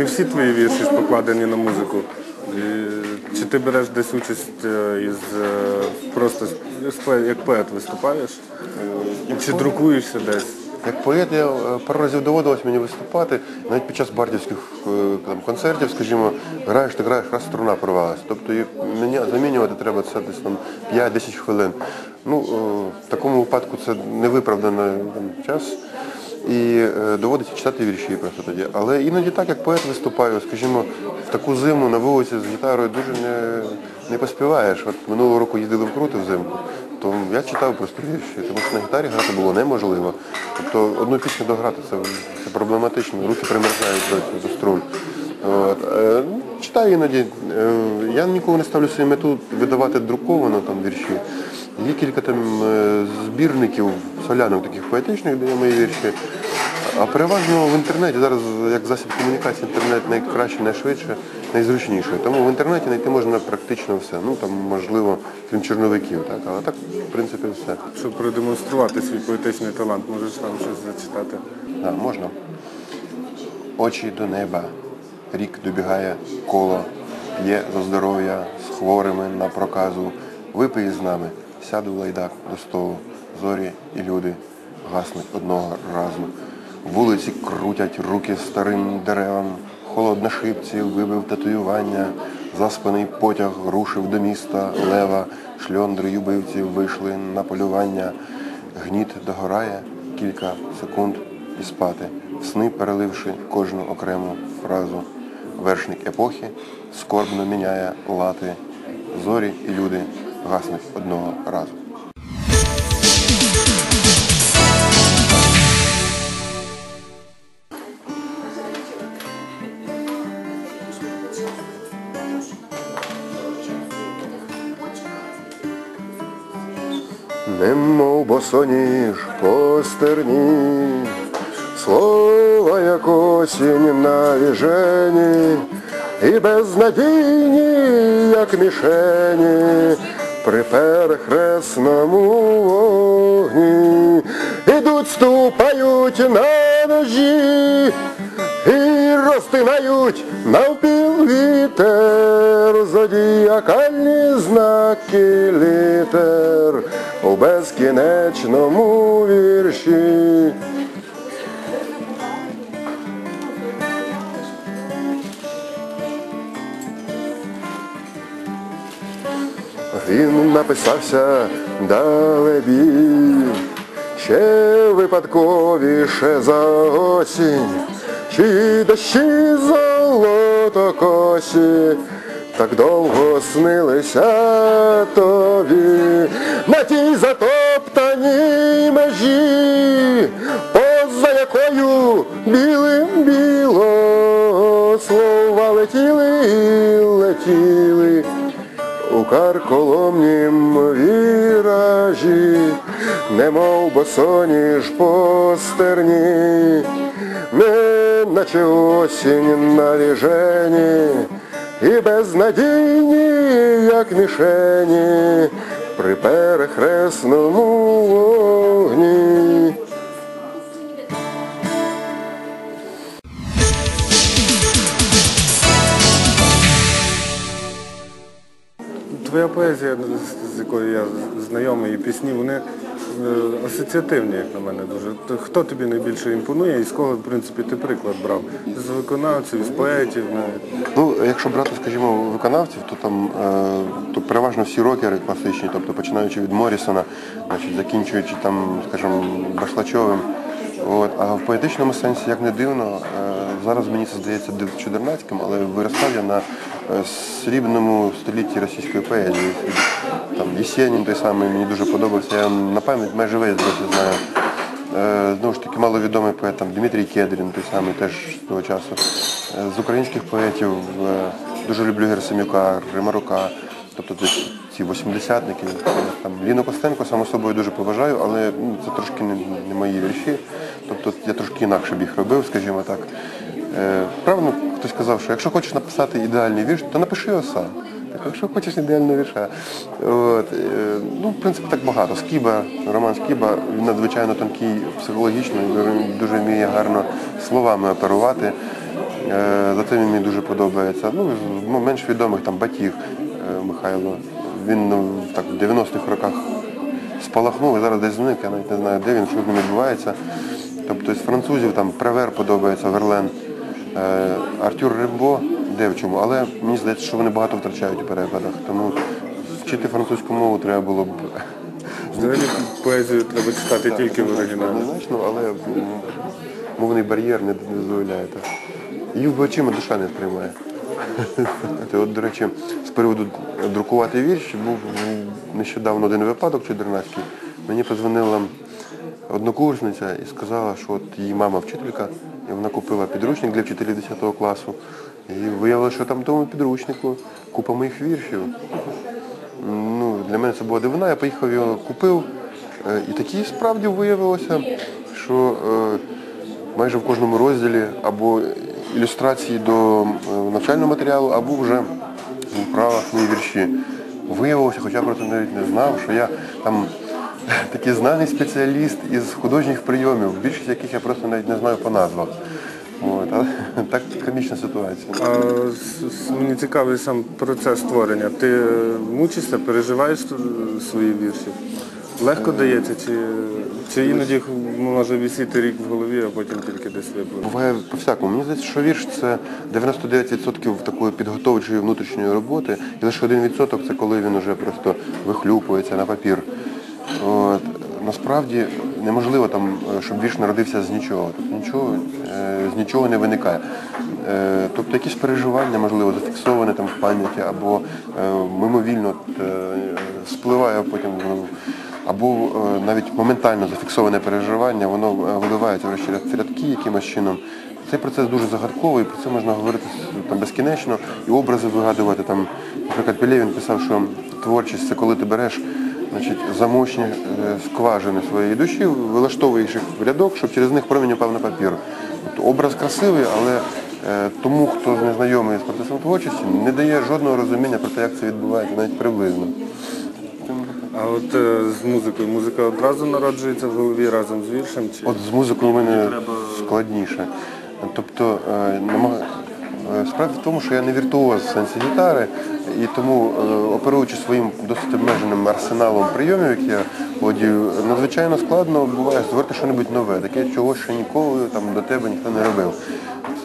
не всі твої вірші ж покладені на музику. Чи ти береш десь участь е, із е, просто як поет виступаєш? Чи друкуєшся десь? Як поет я е, пару разів доводилось мені виступати, навіть під час бардівських там, концертів, скажімо, граєш, ти граєш, раз струна порвалась. Тобто міня- замінювати треба це десь там 5-10 хвилин. Ну, в такому випадку це невиправданий час. І е, доводиться читати вірші просто тоді. Але іноді так, як поет виступаю, скажімо, в таку зиму на вулиці з гітарою дуже не, не поспіваєш. От минулого року їздили в крути взимку, то я читав просто вірші, тому що на гітарі грати було неможливо. Тобто одну пісню дограти це, це проблематично, руки примерзають до, до струн. От. е, ну, Читаю іноді. Е, Я ніколи не ставлю собі мету видавати друковано там вірші. Є кілька там збірників солянок таких поетичних, де є мої вірші. А переважно в інтернеті зараз як засіб комунікації інтернет найкраще, найшвидше, найзручніше. Тому в інтернеті знайти можна практично все. Ну там можливо, крім чорновиків, так, але так, в принципі, все. Щоб продемонструвати свій поетичний талант, можеш нам щось зачитати? Да, можна. Очі до неба. Рік добігає коло, п'є за здоров'я з хворими на проказу. Випий з нами, сяду в лайдак до столу. Зорі і люди гаснуть одного разу. Вулиці крутять руки старим деревам. Холод на шипці вибив татуювання. Заспаний потяг рушив до міста лева. Шльондри юбивців вийшли на полювання. Гніт догорає кілька секунд і спати, в сни переливши кожну окрему фразу. Вершник епохи скорбно міняє лати, зорі і люди гаснуть одного разу. Немов босоніж по стерні, слова як осінь на віжені, і безнадійні, як мішені, при перехресному вогні, ідуть, ступають на ножі, і розтинають навпіл вітер, зодіакальні знаки літер у безкінечному вірші. Він написався далебі, ще випадковіше за осінь, чи дощі золотокосі, так довго снилися тобі на тій затоптаній межі, поза якою білим біло слова летіли і летіли. У карколомнім віражі, немов босоніж по стерні, не наче осінь на віжені, і безнадійні, як мішені, при перехресному вогні. Твоя поезія, з- якою я знайомий, і пісні, вони асоціативні, як на мене, дуже. Хто тобі найбільше імпонує і з кого, в принципі, ти приклад брав? З виконавців, з поетів? навіть? Ну, якщо брати, скажімо, виконавців, то там е, то переважно всі рокери класичні, тобто починаючи від Морісона, значить, закінчуючи там, скажімо, Башлачовим. От. А в поетичному сенсі, як не дивно, е, зараз мені це здається чудернацьким, але виростав я на е, срібному столітті російської поезії. Там Єсенін той самий мені дуже подобався. Я на пам'ять майже весь досі знаю. Е, Знову ж таки, маловідомий поет там, Дмитрій Кедрін, той самий теж з того часу. Е, З українських поетів е, дуже люблю Герасимюка, Римарука, тобто ці 80-ники. Там, Ліну Костенко, само собою, дуже поважаю, але ну, це трошки не, не мої вірші. Тобто я трошки інакше б їх робив, скажімо так. Е, Правильно хтось казав, що якщо хочеш написати ідеальний вірш, то напиши його сам. Якщо хочеш ідеального вірша. От, е, ну, в принципі, так багато. Скіба, Роман Скіба, він надзвичайно тонкий психологічно, дуже вміє гарно словами оперувати. Е, Зате він мені дуже подобається. Ну, ну, менш відомих там Батіг е, Михайло. Він ну, так в 90-х роках спалахнув і зараз десь зник, я навіть не знаю, де він, що з ним відбувається. Тобто з французів там Превер подобається, Верлен, Артюр Римбо, де в чому. Але мені здається, що вони багато втрачають у перекладах. Тому вчити французьку мову треба було б Взагалі поезію треба читати тільки в оригіналі. Однозначно, але мовний бар'єр не дозволяє так. Її в очима душа не сприймає. Ти От, до речі, з приводу друкувати вірші був нещодавно один випадок чудернацький. Мені подзвонила однокурсниця і сказала, що от її мама вчителька, і вона купила підручник для вчителів 10 класу. І виявилося, що там в тому підручнику купа моїх віршів. Ну, для мене це була дивина, я поїхав його купив. Е, І такі справді виявилося, що е, майже в кожному розділі або ілюстрації до е, навчального матеріалу, або вже в вправах мої вірші. Виявилося, хоча я просто навіть не знав, що я там такий знаний спеціаліст із художніх прийомів, більшість яких я просто навіть не знаю по назвах. От, так комічна ситуація. А мені цікавий сам процес створення. Ти мучишся, переживаєш свої вірші? Легко дається, чи, чи іноді може висіти рік в голові, а потім тільки десь випливе? Буває по-всякому. Мені здається, що вірш це 99% такої підготовчої внутрішньої роботи, і лише 1% це коли він вже просто вихлюпується на папір. От. Насправді неможливо там, е, щоб вірш народився з нічого. Тобто нічого е, з нічого не виникає. Е, Тобто якісь переживання, можливо, зафіксоване там в пам'яті, або мимовільно спливає потім. або навіть моментально зафіксоване переживання, воно виливається в рядки якимось чином. Цей процес дуже загадковий, про це можна говорити там безкінечно і образи вигадувати. Там, наприклад, Пелєвін писав, що творчість це коли ти береш значить, замочні е, скважини своєї душі, вилаштовуєш їх в рядок, щоб через них промінь упав на папір. Тобто образ красивий, але е, тому, хто не знайомий з процесом творчості, не дає жодного розуміння про те, як це відбувається, навіть приблизно. А от е, з музикою. Музика одразу народжується в голові разом з віршем? Чи... От з музикою у мене складніше. Тобто справа в тому, що я не віртуоз в сенсі гітари, і тому, е, оперуючи своїм досить обмеженим арсеналом прийомів, які я володію, надзвичайно складно буває створити щось нове, таке чого ще ніколи там до тебе ніхто не робив.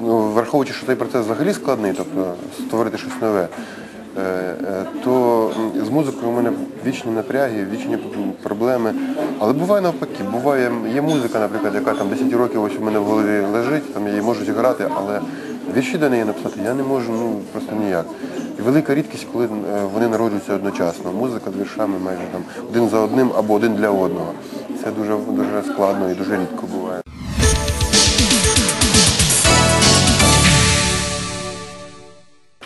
Ну, враховуючи, що цей процес взагалі складний, тобто створити щось нове. Е, е, то з музикою у мене вічні напряги, вічні проблеми. Але буває навпаки, буває, є музика, наприклад, яка там 10 років ось у мене в голові лежить, там я її можу зіграти, але вірші до неї написати я не можу ну, просто ніяк. І велика рідкість, коли е, вони народжуються одночасно. Музика з віршами майже там один за одним або один для одного. Це дуже, дуже складно і дуже рідко буває.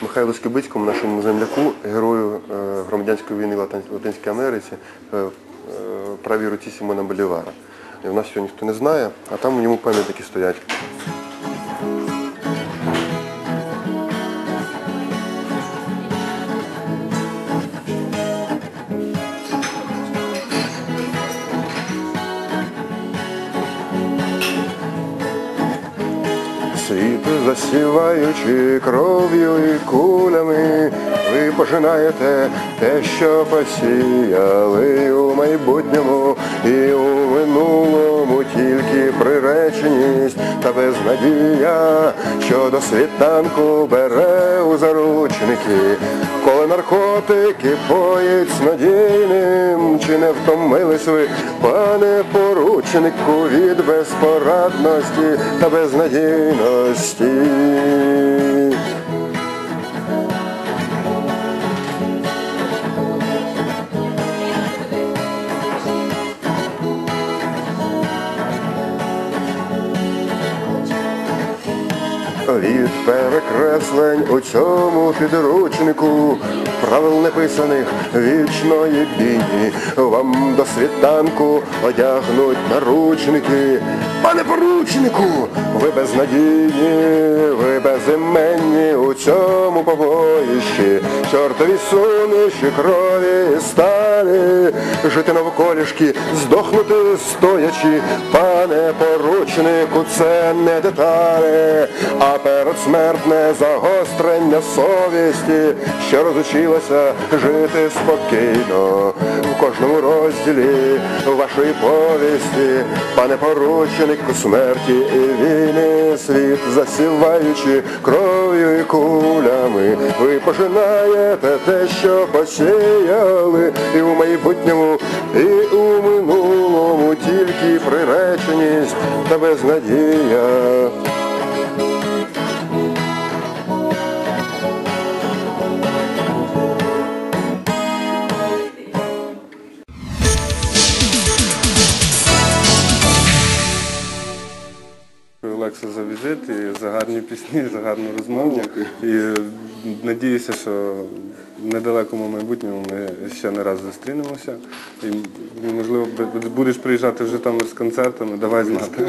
Михайлу Скибицькому, нашому земляку, герою е, громадянської війни в Латинській Америці, е, правій руці Сімона Болівара. В нас цього ніхто не знає, а там у ньому пам'ятники стоять. Засіваючи кров'ю і кулями, ви пожинаєте те, що посіяли у майбутньому і у минулому. Тільки приреченість та безнадія, що до світанку бере у заручники, коли наркотики поють снодійним, чи не втомились ви, пане поручнику, від безпорадності та безнадійності. Від перекреслень у цьому підручнику правил неписаних вічної бійні. Вам до світанку одягнуть наручники. Пане поручнику, ви безнадійні, ви безіменні у цьому побоїщі. Чортові суміші крові і сталі, жити навколішки, здохнути стоячи, пане поручнику, це не деталі, а передсмертне загострення совісті, що розучилося жити спокійно в кожному розділі вашої повісті, пане поручнику смерті і війни, світ засіваючи кров'ю і кулями, ви пожинаєте те, що посіяли, і у майбутньому, і у минулому тільки приреченість та безнадія. Олекса за візит і за гарні пісні, за гарну розмову. І е, надіюся, що в недалекому майбутньому ми ще не раз зустрінемося. І, і, можливо, будеш приїжджати в Житомир з концертами, давай знати.